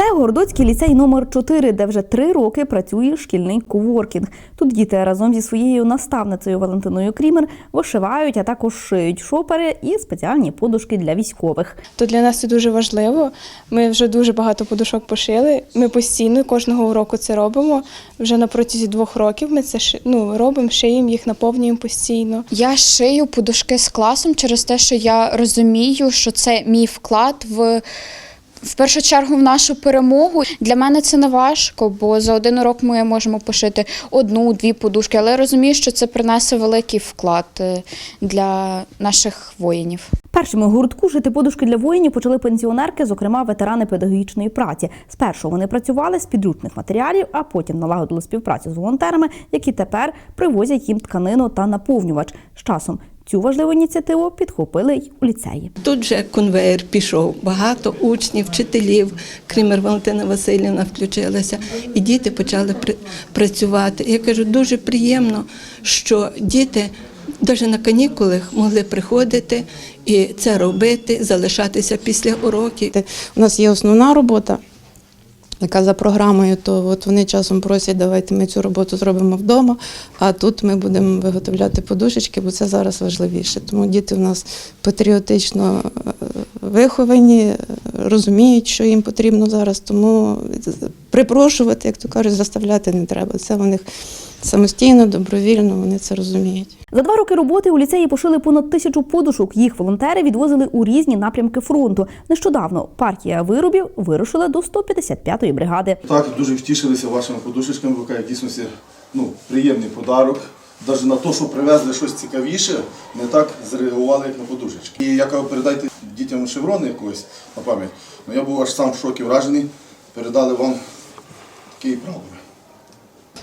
Це Городоцький ліцей номер 4, де вже три роки працює шкільний коворкінг. Тут діти разом зі своєю наставницею Валентиною Крімер вишивають, а також шиють шопери і спеціальні подушки для військових. То для нас це дуже важливо. Ми вже дуже багато подушок пошили. Ми постійно кожного уроку це робимо. Вже на протязі двох років ми це ну, робимо, шиємо їх, наповнюємо постійно. Я шию подушки з класом через те, що я розумію, що це мій вклад в. В першу чергу в нашу перемогу для мене це не важко, бо за один урок ми можемо пошити одну-дві подушки, але я розумію, що це принесе великий вклад е, для наших воїнів. Першими гуртку шити подушки для воїнів почали пенсіонерки, зокрема ветерани педагогічної праці. Спершу вони працювали з підручних матеріалів, а потім налагодили співпрацю з волонтерами, які тепер привозять їм тканину та наповнювач. З часом цю важливу ініціативу підхопили й у ліцеї. Тут же конвейер пішов, багато учнів, вчителів, Кример Валентина Васильівна включилася, і діти почали працювати. Я кажу, дуже приємно, що діти навіть на канікулах могли приходити і це робити, залишатися після уроків. У нас є основна робота, яка за програмою, то от вони часом просять, давайте ми цю роботу зробимо вдома, а тут ми будемо виготовляти подушечки, бо це зараз важливіше. Тому діти в нас патріотично е, виховані, розуміють, що їм потрібно зараз, тому припрошувати, як то кажуть, заставляти не треба. Це у них самостійно, добровільно, вони це розуміють. За два роки роботи у ліцеї пошили понад тисячу подушок. Їх волонтери відвозили у різні напрямки фронту. Нещодавно партія виробів вирушила до 155-ї бригади. Так, дуже втішилися вашими подушечками, бо кажуть, дійсно ну, приємний подарок. Навіть на те, що привезли щось цікавіше, не так зреагували, як на подушечки. І я кажу, передайте дітям шеврони якогось на пам'ять. Ну я був аж сам в шокі вражений, передали вам такий прапор.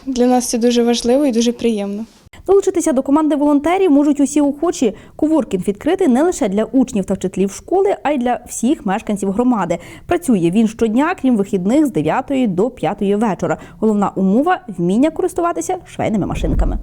Для нас це дуже важливо і дуже приємно. Долучитися до команди волонтерів можуть усі охочі. Коворкінг відкритий не лише для учнів та вчителів школи, а й для всіх мешканців громади. Працює він щодня, крім вихідних з 9 до 5 вечора. Головна умова вміння користуватися швейними машинками.